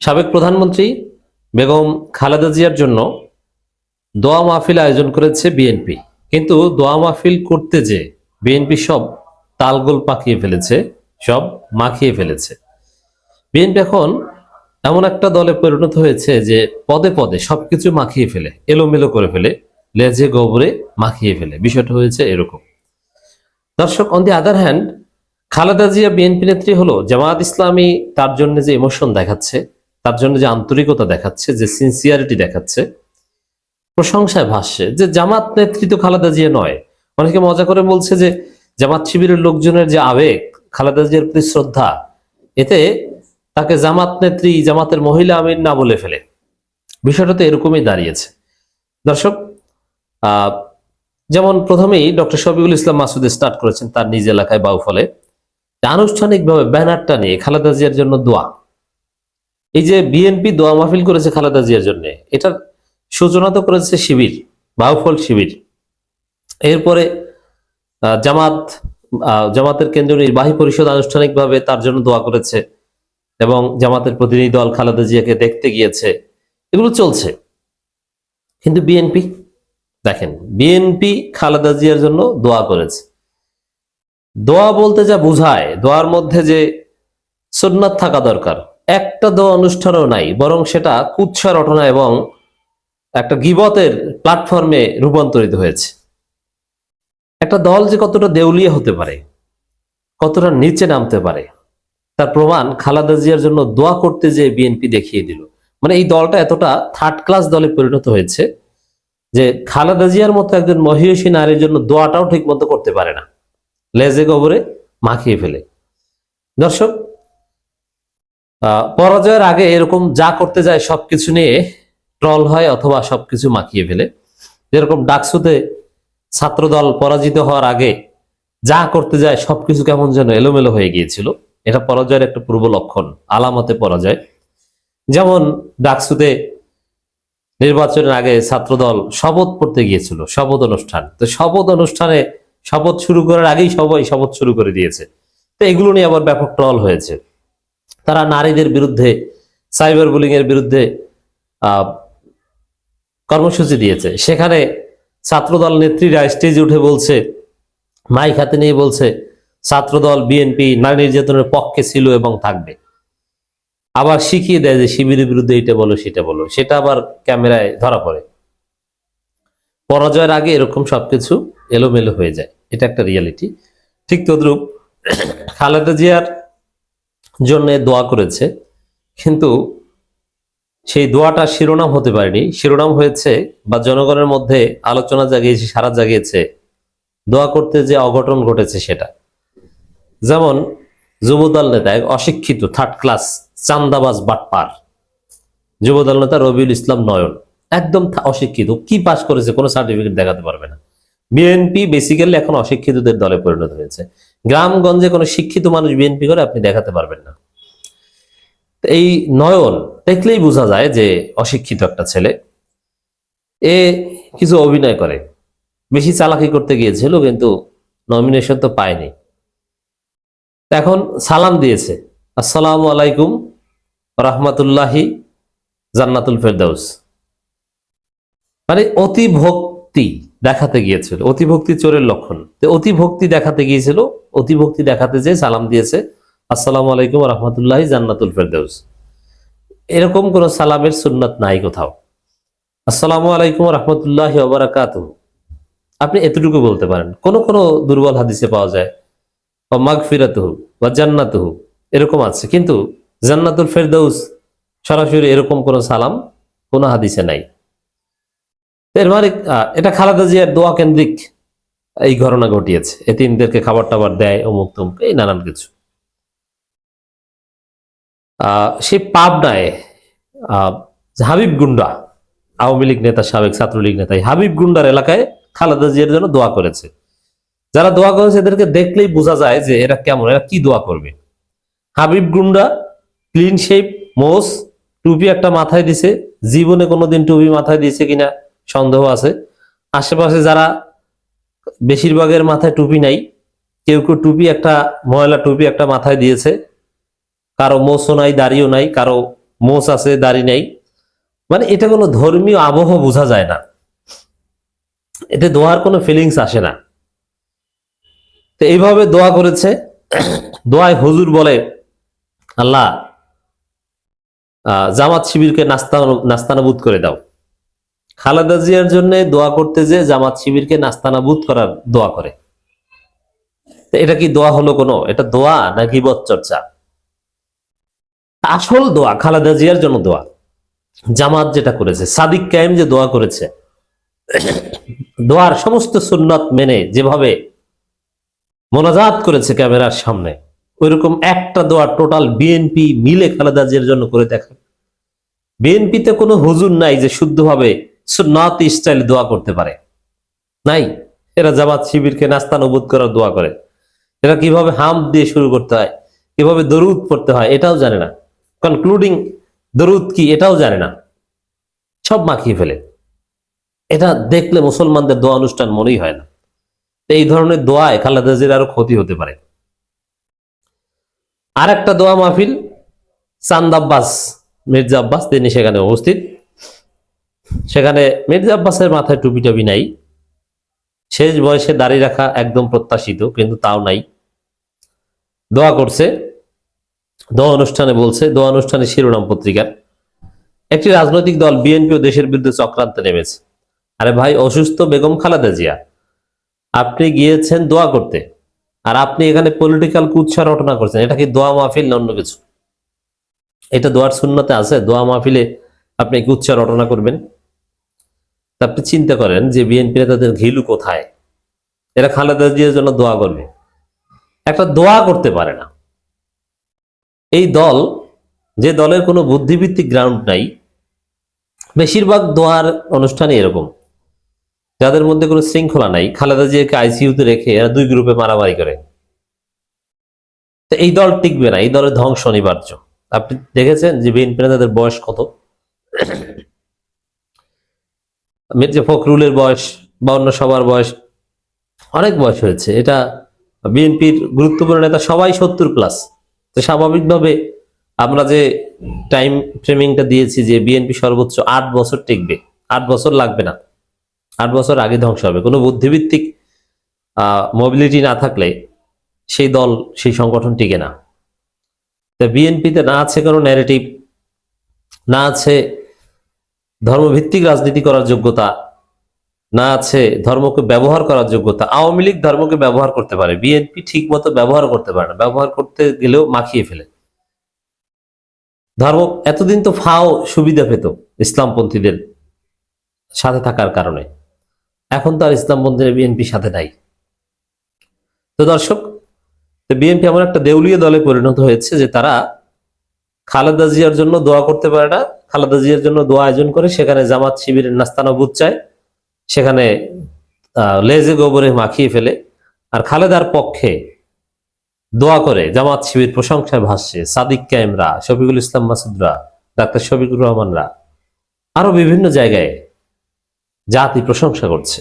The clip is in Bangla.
সাবেক প্রধানমন্ত্রী বেগম খালেদা জিয়ার জন্য দোয়া মাহফিল আয়োজন করেছে বিএনপি। কিন্তু দোয়া মাহফিল করতে যে বিএনপি সব তালগোল পাকিয়ে ফেলেছে, সব মাখিয়ে ফেলেছে। বিএনপি এখন এমন একটা দলে পরিণত হয়েছে যে পদে পদে সবকিছু মাখিয়ে ফেলে, এলোমেলো করে ফেলে, লেজে গোবরে মাখিয়ে ফেলে। বিষয়টা হয়েছে এরকম। দর্শক on the other hand Khaleda Zia BNP নেত্রী হলো জামায়াত ইসলামী, তার জন্য যে ইমোশন দেখাচ্ছে তার জন্য যে আন্তরিকতা দেখাচ্ছে, যে সিনসিয়ারিটি দেখাচ্ছে, প্রশংসায় ভাসছে, যে জামাত নেত্রী তো খালেদা জিয়া নয়। অনেকে মজা করে বলছে যে জামাত শিবিরের লোকজনের যে আবেগ, খালেদা জিয়ার প্রতি শ্রদ্ধা, এতে তাকে জামাত নেত্রী, জামাতের মহিলা আমির না বলে ফেলে। বিষয়টা তো এরকমই দাঁড়িয়েছে। দর্শক যেমন প্রথমেই ডক্টর শফিকুল ইসলাম মাসুদ স্টার্ট করেছেন তার নিজ এলাকায় বাউফলে। আনুষ্ঠানিকভাবে ব্যানারটা নিয়ে খালেদা জিয়ার জন্য দোয়া। এই যে বিএনপি দোয়া মাহফিল করেছে খালেদা জিয়ার জন্য, এটার সূচনা তো করেছে শিবির, বাউফল শিবির। এরপরে জামাত জামাতের কেন্দ্রীয় নির্বাহী পরিষদ আনুষ্ঠানিকভাবে তার জন্য দোয়া করেছে এবং জামাতের প্রতিনিধি দল খালেদা জিয়াকে দেখতে গিয়েছে। এগুলো চলছে। কিন্তু বিএনপি, দেখেন, বিএনপি খালেদা জিয়ার জন্য দোয়া করেছে। দোয়া বলতে যা বোঝায়, দোয়ার মধ্যে যে সুন্নাত থাকা দরকার। একটা দোয়া অনুষ্ঠানও নাই, বরং সেটা কুৎসা রটনা এবং একটা গিবতের প্ল্যাটফর্মে রূপান্তরিত হয়েছে। একটা দল যে কতটা দেউলিয়া হতে পারে, কতটা নিচে নামতে পারে, তার প্রমাণ খালেদা জিয়ার জন্য দোয়া করতে যে বিএনপি দেখিয়ে দিল। মানে এই দলটা এতটা থার্ড ক্লাস দলে পরিণত হয়েছে যে খালেদা জিয়ার মতো একজন মহিষী নারীর জন্য দোয়াটাও ঠিক মতো করতে পারে না। লেজে গোবরে মাখিয়ে ফেলে। দর্শক পরাজয়ের আগে এরকম যা করতে যায় সবকিছু নিয়ে ট্রল হয় অথবা সবকিছু মাখিয়ে ফেলে। যেরকম ডাকসুতে ছাত্রদল পরাজিত হওয়ার আগে যা করতে যায় সবকিছু কেমন যেন এলোমেলো হয়ে গিয়েছিল। এটা পরাজয়ের একটা পূর্ব লক্ষণ, আলামতে পরাজয়। যেমন ডাকসুতে নির্বাচনের আগে ছাত্রদল শপথ পড়তে গিয়েছিল, শপথ অনুষ্ঠান। তো শপথ অনুষ্ঠানে শপথ শুরু করার আগেই সবাই শপথ শুরু করে দিয়েছে। তো এগুলো নিয়ে আবার ব্যাপক ট্রল হয়েছে। তারা নারীদের বিরুদ্ধে, সাইবার বুলিং এর বিরুদ্ধে কর্মসূচি দিয়েছে। সেখানে ছাত্রদল নেত্রীরা স্টেজে উঠে বলছে, মাইক হাতে নিয়ে বলছে, ছাত্রদল, বিএনপি, নারী নির্যাতনের পক্ষে ছিল এবং থাকবে। আবার শিখিয়ে দেয় যে শিবিরের বিরুদ্ধে এটা বলো, সেটা বলো। সেটা আবার ক্যামেরায় ধরা পড়ে। পরাজয়ের আগে এরকম সবকিছু এলোমেলো হয়ে যায়। এটা একটা রিয়ালিটি। ঠিক তদ্রুপ খালেদা জিয়ার জন্য দোয়া করেছে। কিন্তু সেই দোয়াটা শিরোনাম হতে পারেনি। শিরোনাম হয়েছে, বা জনগণের মধ্যে আলোচনা জাগিয়েছে, সারা জাগিয়েছে, দোয়া করতে যে অঘটন ঘটেছে সেটা। যেমন যুবদল নেতা, এক অশিক্ষিত থার্ড ক্লাস চান্দাবাজ বাটপার। যুবদল নেতা রবিউল ইসলাম নয়ন, একদম অশিক্ষিত। কি পাশ করেছে কোনো সার্টিফিকেট দেখাতে পারবে না। বিএনপি বেসিক্যালি এখন অশিক্ষিতদের দলে পরিণত হয়েছে। গ্রামগঞ্জে কোনো শিক্ষিত মানুষ বিএনপি করে আপনি দেখাতে পারবেন না। এই নয়ন, দেখলেই বোঝা যায় যে অশিক্ষিত একটা ছেলে। এ কিছু অভিনয় করে। বেশি চালাকি করতে গিয়েছিল, কিন্তু নমিনেশন তো পায়নি। এখন সালাম দিয়েছে। আসসালামু আলাইকুম, রহমতুল্লাহি, জান্নাতুল ফেরদাউস। মানে অতি ভক্তি। দেখাতে গিয়েছিল, অতিভক্তি চোরের লক্ষণ। তো অতি ভক্তি দেখাতে গিয়েছিল, অতিভক্তি দেখাতে যে সালাম দিয়েছে, আসসালামু আলাইকুম রহমতুল্লাহি জান্নাতুল ফেরদাউস। এরকম কোন সালামের সুন্নাত নাই কোথাও। আসসালামু আলাইকুম রহমতুল্লাহি ওবারাকাত আপনি এতটুকু বলতে পারেন। কোন কোন দুর্বল হাদিসে পাওয়া যায় বা মাগ ফিরাতহু বা জান্নাতহু। এরকম আছে। কিন্তু জান্নাতুল ফেরদৌস সরাসরি এরকম কোন সালাম কোন হাদিসে নাই। এর মানে এটা খালেদা জিয়ার দোয়া কেন্দ্রিক এই ঘটনা ঘটিয়েছে। এতিমদেরকে খাবার টাবার দেয় অমুক তমুক, এই নানান কিছু। সে পাবনায় হাবিব গুন্ডা, আওয়ামী লীগ নেতা, সাবেক ছাত্রলীগ নেতা হাবিব গুন্ডার এলাকায় খালেদা জিয়ার জন্য দোয়া করেছে। যারা দোয়া করেছে, এদেরকে দেখলেই বোঝা যায় যে এরা কেমন, এরা কি দোয়া করবে। হাবিব গুন্ডা ক্লিন শেপ মোস টুপি একটা মাথায় দিছে, জীবনে কোনোদিন টুপি মাথায় দিয়েছে কিনা সন্দেহ আছে। আশেপাশে যারা বেশিরভাগের মাথায় টুপি নাই, কেউ কেউ টুপি একটা, ময়লা টুপি একটা মাথায় দিয়েছে। কারও মোসও নাই, দাড়িও নাই, কারও মোচ আছে, দাড়ি নেই। মানে এটা কোনো ধর্মীয় আবহ বোঝা যায় না। এতে দোয়ার কোনো ফিলিংস আসে না। তো এইভাবে দোয়া করেছে। দোয়ায় হুজুর বলে, আল্লাহ জামাত শিবিরকে নাস্তা নাস্তানাবুদ করে দাও। খালেদা জিয়ার জন্য দোয়া করতে যে জামাত শিবিরকে নাস্তানাবুদ করার দোয়া করে। এটা কি দোয়া হলো কোনো? এটা দোয়া নাকি বদ চর্চা আসল দোয়া, খালেদা জিয়ার জন্য দোয়া। জামাত যেটা করেছে, সাদিক কায়েম যে দোয়া করেছে, দোয়ার সমস্ত সুন্নত মেনে যেভাবে মোনাজাত করেছে ক্যামেরার সামনে, ওইরকম একটা দোয়া টোটাল বিএনপি মিলে খালেদা জিয়ার জন্য করে দেখা বিএনপিতে কোনো হুজুর নাই যে শুদ্ধভাবে সুন্নত দোয়া করতে পারে। নাই? এরা জামাত শিবিরকে নাস্তানুবোধ করার দোয়া করে। এরা কীভাবে হাম দিয়ে শুরু করতে হয়, কীভাবে দরুদ পড়তে হয়, এটাও জানে না। কনক্লুডিং দরুদ কি, এটাও জানে না। সব মাখিয়ে ফেলে। এটা দেখলে মুসলমানদের দোয়া অনুষ্ঠান মনেই হয় না। এই ধরনের দোয়ায় খালেদা জিয়ার আরও ক্ষতি হতে পারে। আর একটা দোয়া মাহফিল চান্দ আব্বাস, মির্জা আব্বাস, তিনি সেখানে উপস্থিত। সেখানে মির্জা আব্বাসের মাথায় টুপি টুপি নাই। শেষ বয়সে দাঁড়িয়ে রাখা একদম প্রত্যাশিত, কিন্তু তাও নাই। দোয়া করছে, দোয়া অনুষ্ঠানে বলছে, দোয়া অনুষ্ঠানে শিরোনাম পত্রিকার। একটি রাজনৈতিক দল বিএনপি ও দেশের বিরুদ্ধে চক্রান্তে নেমেছে। আরে ভাই, অসুস্থ বেগম খালেদা জিয়া, আপনি গিয়েছেন দোয়া করতে, আর আপনি এখানে পলিটিক্যাল কুৎসা রটনা করছেন, এটা কি দোয়া মাহফিল না অন্য কিছু? এটা দোয়ার শূন্যতে আছে, দোয়া মাহফিলে আপনি কুৎসা রটনা করবেন। আপনি চিন্তা করেন যে বিএনপি নেতাদের ঘিলু কোথায়? এরা খালেদা জিয়ার জন্য দোয়া করবে। একটা দোয়া করতে পারে না। এই দল, যে দলের কোনো বুদ্ধিভিত্তিক গ্রাউন্ড নাই, বেশিরভাগ দোয়ার অনুষ্ঠানে এরকম। যাদের মধ্যে কোনো শৃঙ্খলা নাই, খালেদা জিয়াকে আইসিইউতে রেখে এরা দুই গ্রুপে মারামারি করে। তো এই দল টিকবে না, এই দলের ধ্বংস অনিবার্য। আপনি দেখেছেন যে বিএনপি নেতাদের বয়স কত? মির্জা ফখরুলের বয়স বা অন্য সবার বয়স, অনেক বয়স হয়েছে। এটা বিএনপির গুরুত্বপূর্ণ নেতা সবাই সত্তর প্লাস তো স্বাভাবিকভাবে আমরা যে টাইম ফ্রেমিংটা দিয়েছি যে বিএনপি সর্বোচ্চ আট বছর টিকবে, আট বছর লাগবে না। আট বছর আগে ধ্বংস হবে। কোনো বুদ্ধিভিত্তিক মোবিলিটি না থাকলে সেই দল, সেই সংগঠন টিকে না। তা বিএনপিতে না আছে কোনো ন্যারেটিভ না আছে ধর্মভিত্তিক রাজনীতি করার যোগ্যতা না আছে, ধর্মকে ব্যবহার করার যোগ্যতা, আওয়ামী লীগ ধর্মকে ব্যবহার করতে পারে, বিএনপি ঠিক মতো ব্যবহার করতে পারে না, ব্যবহার করতে গেলেও মাখিয়ে ফেলে। ধর্ম এতদিন তো ফাও সুবিধা পেত ইসলামপন্থীদের সাথে থাকার কারণে। এখন তো আর ইসলামপন্থীরা বিএনপির সাথে নাই। তো দর্শক বিএনপি এমন একটা দেউলিয়া দলে পরিণত হয়েছে যে তারা খালেদা জিয়ার জন্য দোয়া করতে পারে না। খালেদা জিয়ার জন্য দোয়া আয়োজন করে সেখানে জামাত শিবিরের নাস্তানবুদ চায়। সেখানে লেজে গোবরে মাখিয়ে ফেলে। আর খালেদার পক্ষে দোয়া করে জামাত শিবির প্রশংসায় ভাসছে। সাদিক কায়েমরা, শফিকুল ইসলাম মাসুদরা, ডাক্তার শফিকুর রহমানরা। আরও বিভিন্ন জায়গায় জাতি প্রশংসা করছে।